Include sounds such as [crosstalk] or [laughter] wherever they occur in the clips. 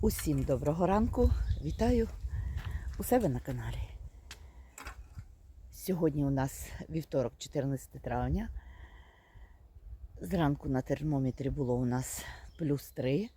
Усім доброго ранку. Вітаю у себе на каналі. Сьогодні у нас вівторок, 14 травня. Зранку на термометрі було у нас плюс 3.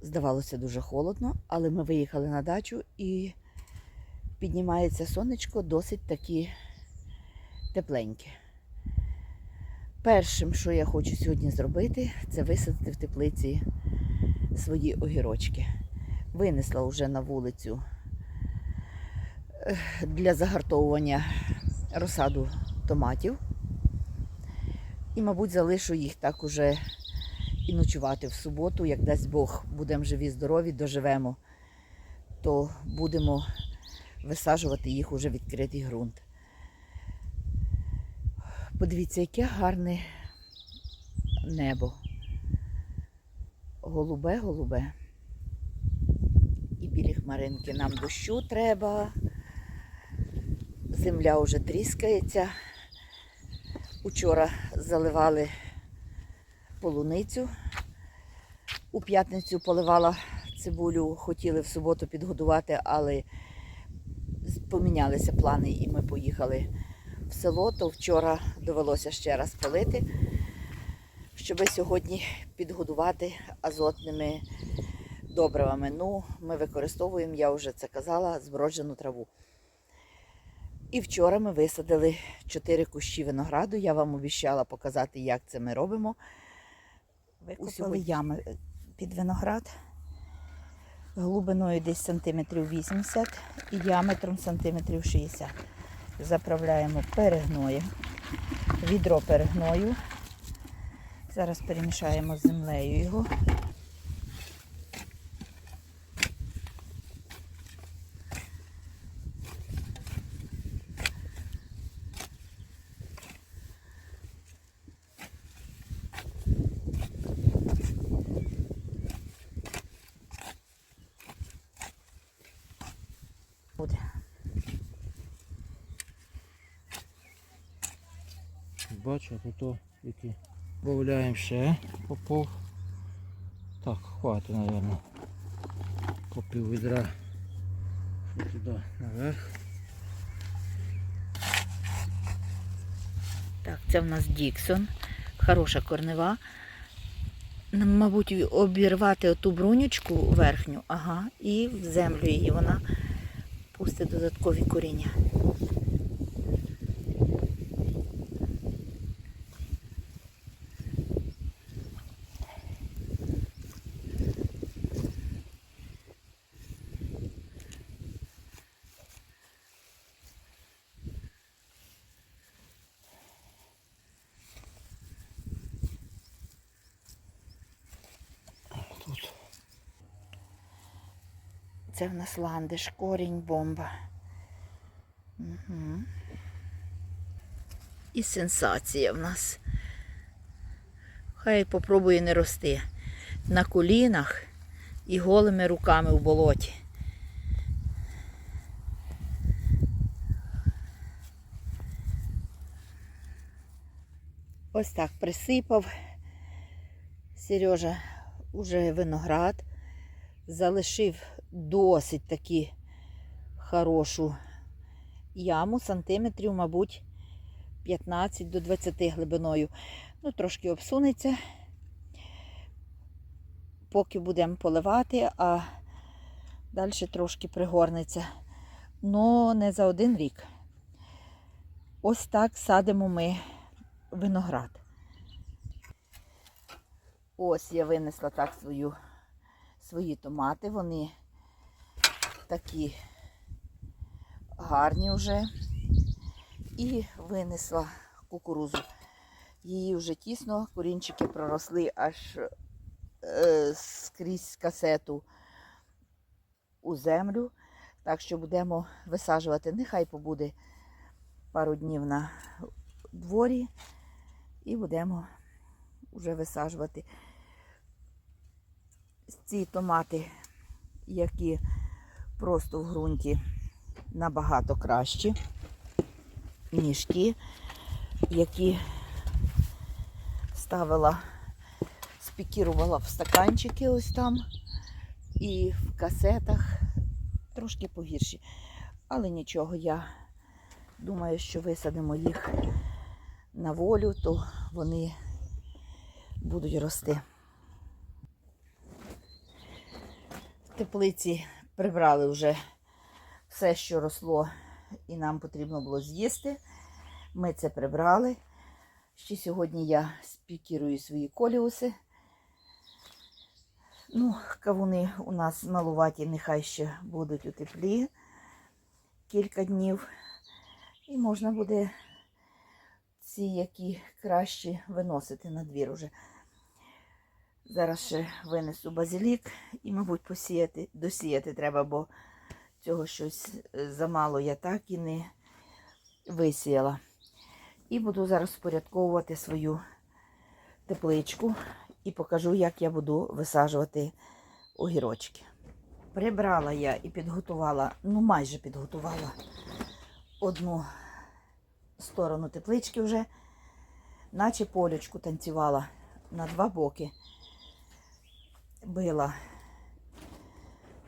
Здавалося дуже холодно, але ми виїхали на дачу і піднімається сонечко досить таки тепленьке. Першим, що я хочу сьогодні зробити, це висадити в теплиці свої огірочки. Винесла вже на вулицю для загартовування розсаду томатів. І, мабуть, залишу їх так уже і ночувати в суботу, як дасть Бог, будемо живі, здорові, доживемо, то будемо висаджувати їх уже відкритий ґрунт. Подивіться, яке гарне небо. Голубе, голубе. І білі хмаринки. Нам дощу треба. Земля вже тріскається. Учора заливали полуницю. У п'ятницю поливала цибулю, хотіли в суботу підгодувати, але помінялися плани і ми поїхали в село, то вчора довелося ще раз полити, щоб сьогодні підгодувати азотними добривами. Ну, ми використовуємо, я вже це казала, зброджену траву. І вчора ми висадили 4 кущі винограду. Я вам обіцяла показати, як це ми робимо. Викопали сьогодні. ями під виноград глибиною десь сантиметрів 80 і діаметром сантиметрів 60. Заправляємо перегноєм, відро перегною. Зараз перемішаємо з землею його. Буде. Бачу, то які. Добавляємо ще по пов. Так, хватить, мабуть. По пів відра. Що туди наверх. Так, це в нас Діксон. Хороша корнева. Мабуть, обірвати оту брунючку верхню, ага, і в землю її вона пустить додаткові коріння. Це в нас ландиш, корінь, бомба. Угу. І сенсація в нас. Хай попробує не рости. На колінах і голими руками в болоті. Ось так присипав. Сережа уже виноград. Залишив досить таки хорошу яму, сантиметрів, мабуть, 15 до 20 глибиною. Ну, трошки обсунеться, поки будемо поливати, а далі трошки пригорнеться. Но не за один рік. Ось так садимо ми виноград. Ось я винесла так свою, свої томати. Вони такі гарні вже. І винесла кукурузу. Її вже тісно, корінчики проросли аж е, скрізь касету у землю. Так що будемо висаджувати. Нехай побуде пару днів на дворі і будемо вже висаджувати ці томати, які просто в ґрунті набагато кращі, ніж ті, які ставила, спікірувала в стаканчики ось там. і в касетах трошки погірші. Але нічого, я думаю, що висадимо їх на волю, то вони будуть рости. В теплиці прибрали вже все, що росло, і нам потрібно було з'їсти. Ми це прибрали. Ще сьогодні я спікірую свої коліуси. Ну, кавуни у нас малуваті, нехай ще будуть у теплі кілька днів. І можна буде ці, які кращі, виносити на двір уже. Зараз ще винесу базилік і, мабуть, посіяти, досіяти треба, бо цього щось е, замало я так і не висіяла. І буду зараз впорядковувати свою тепличку і покажу, як я буду висаджувати огірочки. Прибрала я і підготувала, ну майже підготувала одну сторону теплички вже, наче полючку танцювала на два боки. Била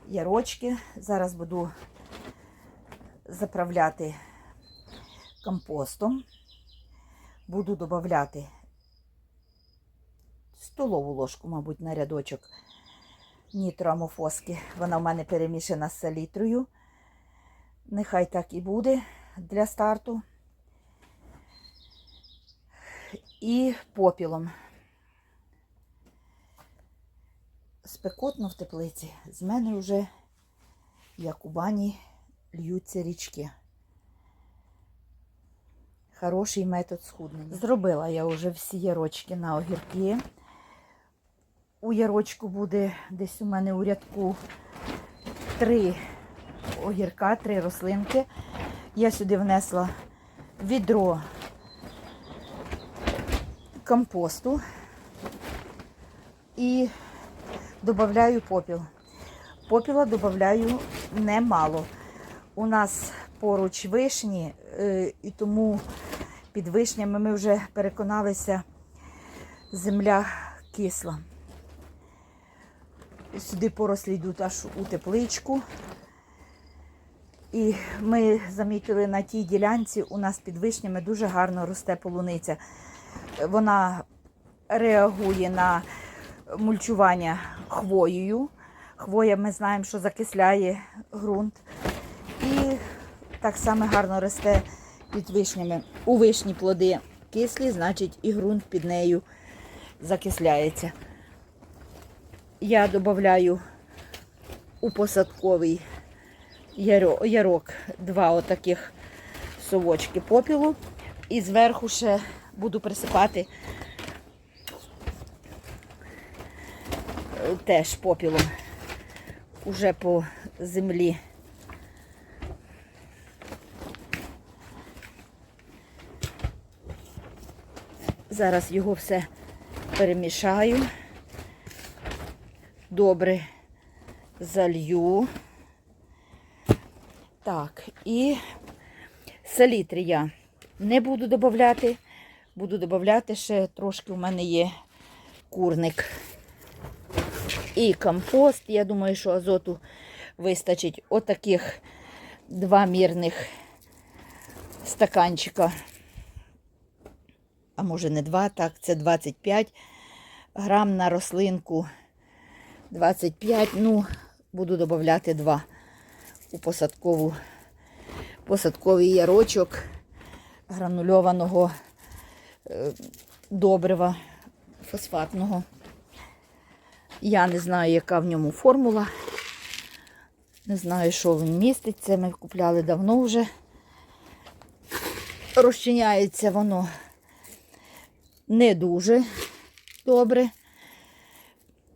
ярочки. Зараз буду заправляти компостом. Буду додати столову ложку, мабуть, на рядочок нітроамофоски. Вона в мене перемішана з салітрою. Нехай так і буде для старту. І попілом. Спекотно в теплиці. З мене вже, як у бані, льються річки. Хороший метод схуднення. Зробила я вже всі ярочки на огірки. У ярочку буде десь у мене у рядку три огірка, три рослинки. Я сюди внесла відро компосту і додаю попіл. Попіла додаю немало. У нас поруч вишні, е, і тому під вишнями ми вже переконалися, земля кисла. Сюди порослі йдуть аж у тепличку. І ми замітили на тій ділянці, у нас під вишнями дуже гарно росте полуниця. Вона реагує на мульчування хвоєю. Хвоя ми знаємо, що закисляє ґрунт. І так само гарно росте під вишнями. У вишні плоди кислі, значить і ґрунт під нею закисляється. Я додаю у посадковий ярок два отаких совочки попілу. І зверху ще буду присипати теж попілом уже по землі. Зараз його все перемішаю, добре залью. Так, і селітри я не буду додавати. Буду додавати ще трошки у мене є курник. І компост. Я думаю, що азоту вистачить отаких два мірних стаканчика. А може не два, так, це 25 грам на рослинку. 25, ну, буду додати два у посадкову, посадковий ярочок гранульованого е, добрива фосфатного. Я не знаю, яка в ньому формула. Не знаю, що він містить. Це ми купляли давно вже. Розчиняється воно не дуже добре,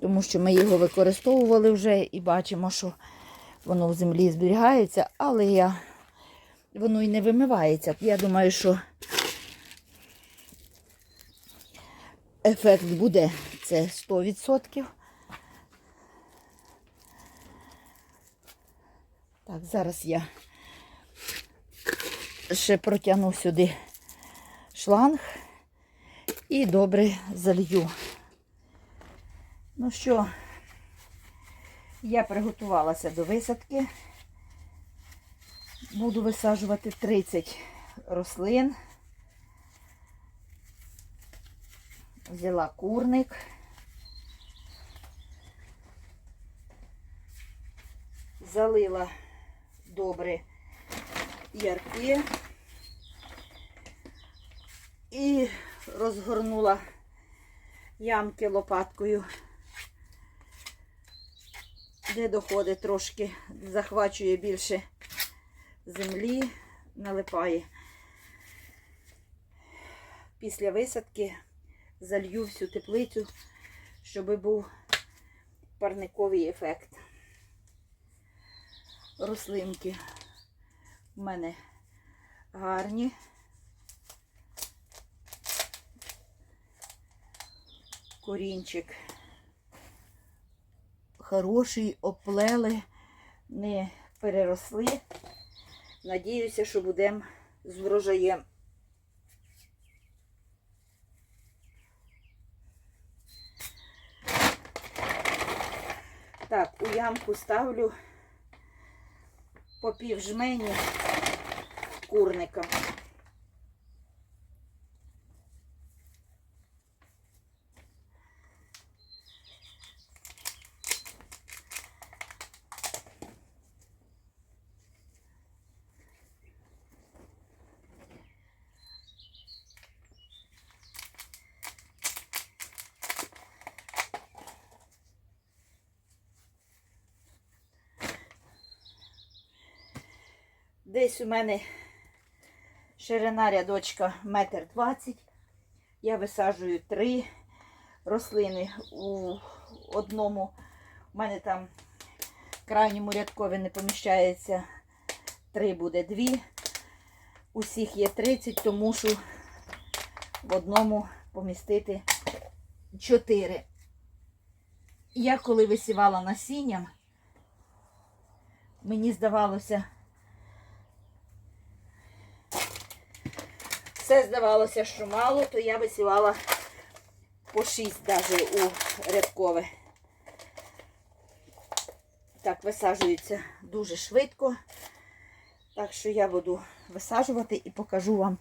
тому що ми його використовували вже і бачимо, що воно в землі зберігається, але я, воно і не вимивається. Я думаю, що ефект буде це 100%. Так, зараз я ще протягну сюди шланг і добре залью. Ну що, Я приготувалася до висадки. Буду висаджувати 30 рослин. Взяла курник. Залила добре ярки і розгорнула ямки лопаткою, де доходить трошки, захвачує більше землі, налипає. Після висадки залью всю теплицю, щоб був парниковий ефект. Рослинки в мене гарні. Корінчик хороший, оплели, не переросли. Надіюся, що будемо з врожаєм. Так, у ямку ставлю по пів жмені курника. Десь у мене ширина рядочка метр двадцять. Я висаджую три рослини у одному. У мене там в крайньому рядкові не поміщається три буде дві. Усіх є 30, тому що в одному помістити 4. Я коли висівала насінням, мені здавалося, все здавалося, що мало, то я висівала по 6 навіть у рядкове. Так, висаджується дуже швидко. Так що я буду висаджувати і покажу вам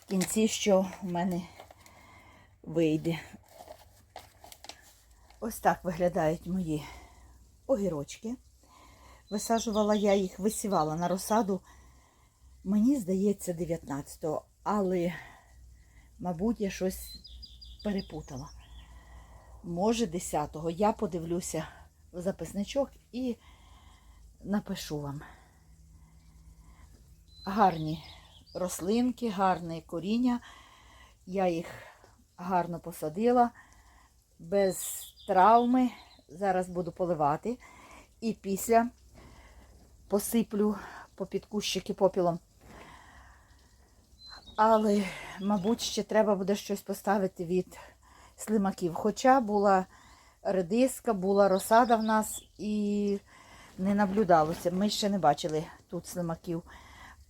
в кінці, що в мене вийде. Ось так виглядають мої огірочки. Висаджувала я їх, висівала на розсаду, мені здається, 19-го, але, мабуть, я щось перепутала. Може, 10-го. Я подивлюся в записничок і напишу вам. Гарні рослинки, гарне коріння. Я їх гарно посадила без травми. Зараз буду поливати. І після посиплю попід кущики попілом. Але, мабуть, ще треба буде щось поставити від слимаків. Хоча була редиска, була розсада в нас і не наблюдалося. Ми ще не бачили тут слимаків.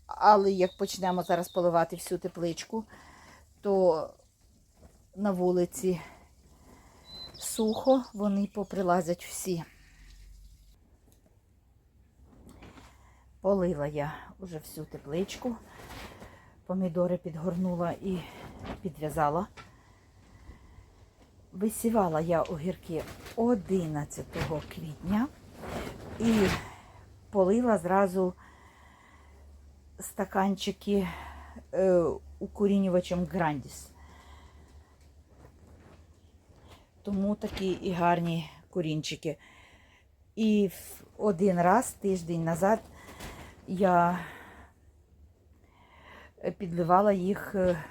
Але як почнемо зараз поливати всю тепличку, то на вулиці сухо, вони поприлазять всі. Полила я вже всю тепличку. Помідори підгорнула і підв'язала. Висівала я огірки 11 квітня і полила зразу стаканчики е, укорінювачем Грандіс. Тому такі і гарні корінчики. І один раз, тиждень назад, я підливала їх е,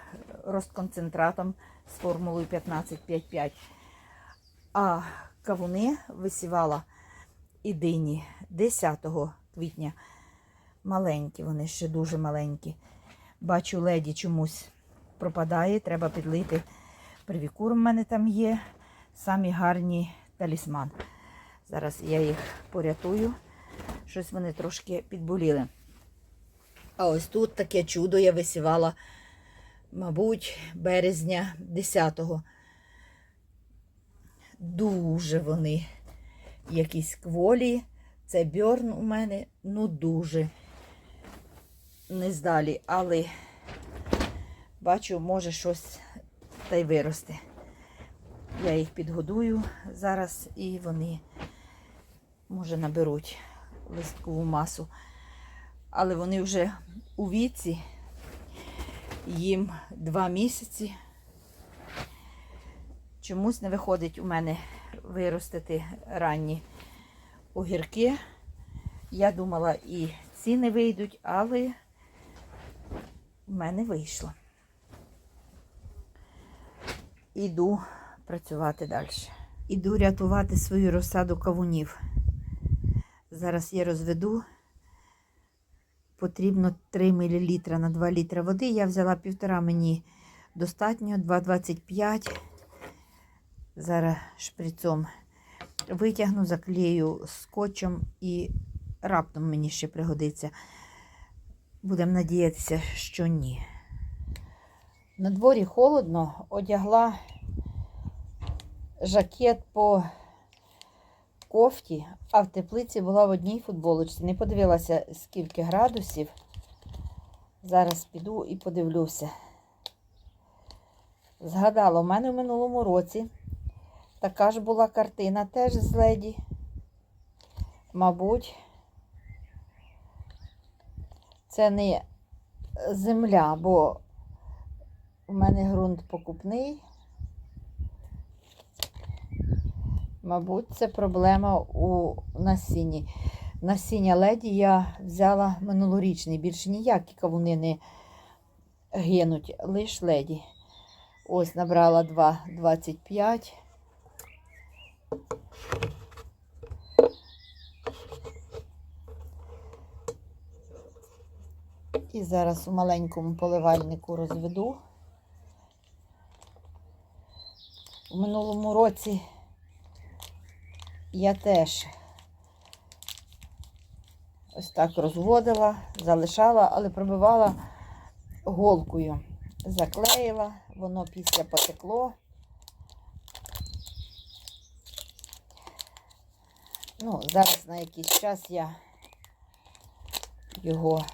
розконцентратом з формулою 15,5,5. А кавуни висівала і дині 10 квітня. Маленькі, вони ще дуже маленькі. Бачу, леді чомусь пропадає, треба підлити. Привікур в мене там є. Самі гарні талісман. Зараз я їх порятую. Щось вони трошки підболіли. А ось тут таке чудо я висівала, мабуть, березня 10-го. Дуже вони якісь кволі. Це бьорн у мене ну дуже не здалі, але бачу, може щось та й виросте. Я їх підгодую зараз і вони, може, наберуть листкову масу. Але вони вже у віці, їм два місяці. Чомусь не виходить у мене виростити ранні огірки. Я думала, і ці не вийдуть, але в мене вийшло. Іду працювати далі. Іду рятувати свою розсаду кавунів. Зараз я розведу. Потрібно 3 мл на 2 літра води. Я взяла півтора мені достатньо, 2,25. Зараз шприцом витягну, заклею скотчем і раптом мені ще пригодиться. Будемо надіятися, що ні. На дворі холодно, одягла жакет по кофті, а в теплиці була в одній футболочці. Не подивилася, скільки градусів. Зараз піду і подивлюся. Згадала, у мене в минулому році така ж була картина теж з леді. Мабуть, це не земля, бо у мене ґрунт покупний. Мабуть, це проблема у насінні. Насіння леді я взяла минулорічний. Більше ніякі кавуни не гинуть, лише леді. Ось набрала 2,25. І зараз у маленькому поливальнику розведу. У минулому році я теж ось так розводила, залишала, але пробивала голкою. Заклеїла, воно після потекло. Ну, зараз на якийсь час я його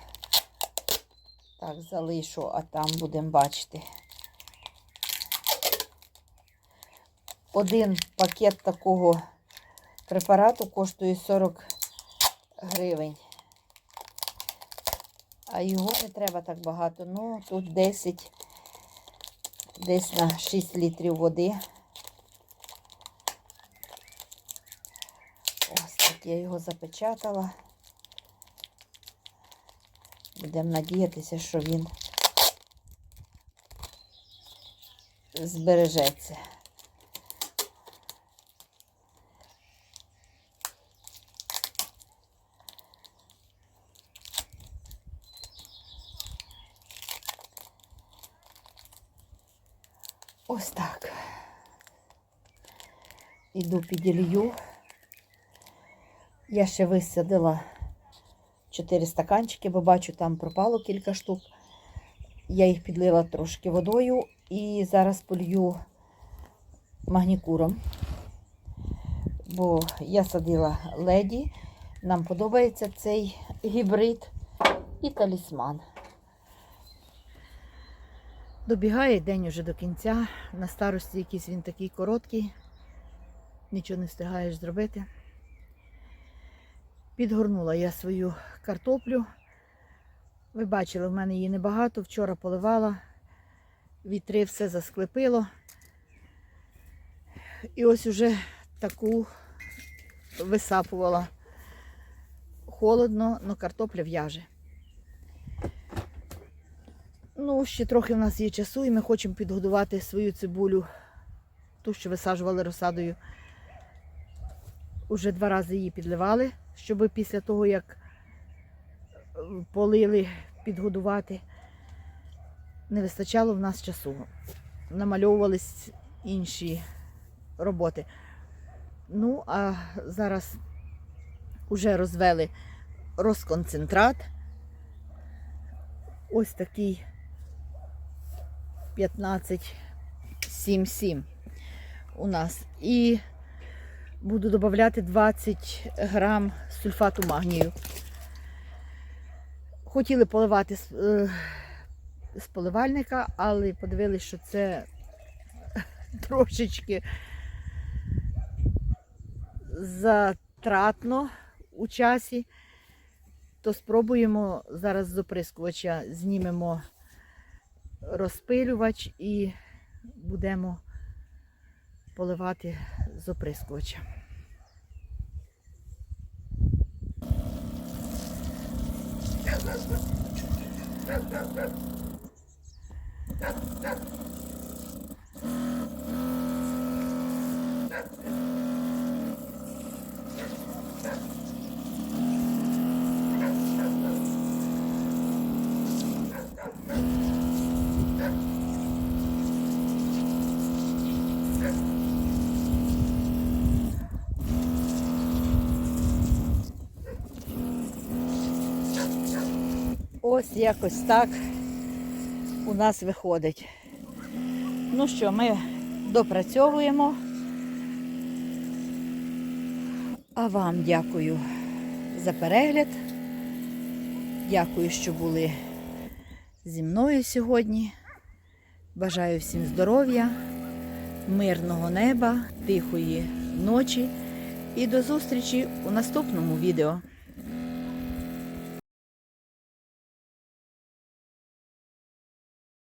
так залишу, а там будемо бачити. Один пакет такого препарату коштує 40 гривень. А його не треба так багато. Ну, тут 10, десь на 6 літрів води. Ось так я його запечатала. Будемо надіятися, що він збережеться. Ось так. Іду піділью. Я ще висадила 4 стаканчики, бо бачу, там пропало кілька штук. Я їх підлила трошки водою і зараз полью магнікуром. Бо я садила леді. Нам подобається цей гібрид і талісман. Добігає день уже до кінця. На старості якийсь він такий короткий. Нічого не встигаєш зробити. Підгорнула я свою картоплю. Ви бачили, в мене її небагато. Вчора поливала, вітри все засклепило. І ось уже таку висапувала. Холодно, але картопля в'яже. Ну, ще трохи в нас є часу, і ми хочемо підгодувати свою цибулю, ту, що висаджували розсадою. Уже два рази її підливали, щоб після того, як е, полили, підгодувати, не вистачало в нас часу. Намальовувались інші роботи. Ну, а зараз вже розвели розконцентрат. Ось такий 15,77 у нас. І буду додати 20 грам сульфату магнію. Хотіли поливати з, е, поливальника, але подивилися, що це [laughs] трошечки затратно у часі, то спробуємо зараз з оприскувача знімемо розпилювач і будемо поливати з оприскувача. Ось якось так у нас виходить. Ну що, ми допрацьовуємо. А вам дякую за перегляд. Дякую, що були зі мною сьогодні. Бажаю всім здоров'я, мирного неба, тихої ночі і до зустрічі у наступному відео.